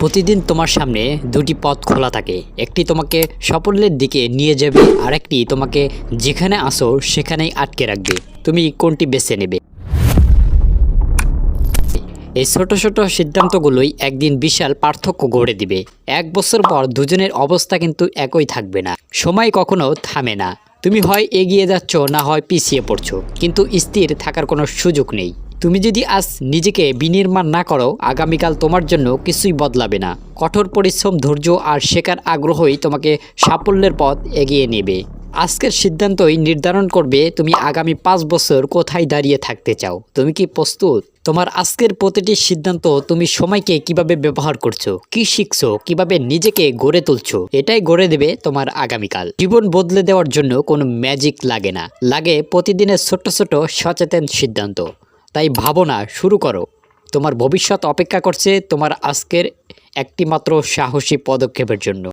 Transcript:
প্রতিদিন তোমার সামনে দুটি পথ খোলা থাকে। একটি তোমাকে সাফল্যের দিকে নিয়ে যাবে আর একটি তোমাকে যেখানে আসো সেখানেই আটকে রাখবে। তুমি কোনটি বেছে নেবে? এই ছোট ছোট সিদ্ধান্তগুলোই একদিন বিশাল পার্থক্য গড়ে দিবে। এক বছর পর দুজনের অবস্থা কিন্তু একই থাকবে না। সময় কখনো থামে না। তুমি হয় এগিয়ে যাচ্ছ, না হয় পিছিয়ে পড়ছো। কিন্তু স্থির থাকার কোনো সুযোগ নেই। তুমি যদি আজ নিজেকে বিনির্মাণ না করো, আগামীকাল তোমার জন্য কিছুই বদলাবে না। কঠোর পরিশ্রম, ধৈর্য আর শেখার আগ্রহই তোমাকে সাফল্যের পথ এগিয়ে নেবে। আজকের সিদ্ধান্তই নির্ধারণ করবে তুমি আগামী পাঁচ বছর কোথায় দাঁড়িয়ে থাকতে চাও। তুমি কি প্রস্তুত? তোমার আজকের প্রতিটি সিদ্ধান্ত তুমি সময়কে কীভাবে ব্যবহার করছ, কি শিখছো, কীভাবে নিজেকে গড়ে তুলছো, এটাই গড়ে দেবে তোমার আগামীকাল। জীবন বদলে দেওয়ার জন্য কোনো ম্যাজিক লাগে না। লাগে প্রতিদিনের ছোট্ট ছোট সচেতন সিদ্ধান্ত। তাই ভাবো না শুরু করো। তোমার ভবিষ্যৎ অপেক্ষা করছে তোমার আজকের একটিমাত্র সাহসী পদক্ষেপের জন্য।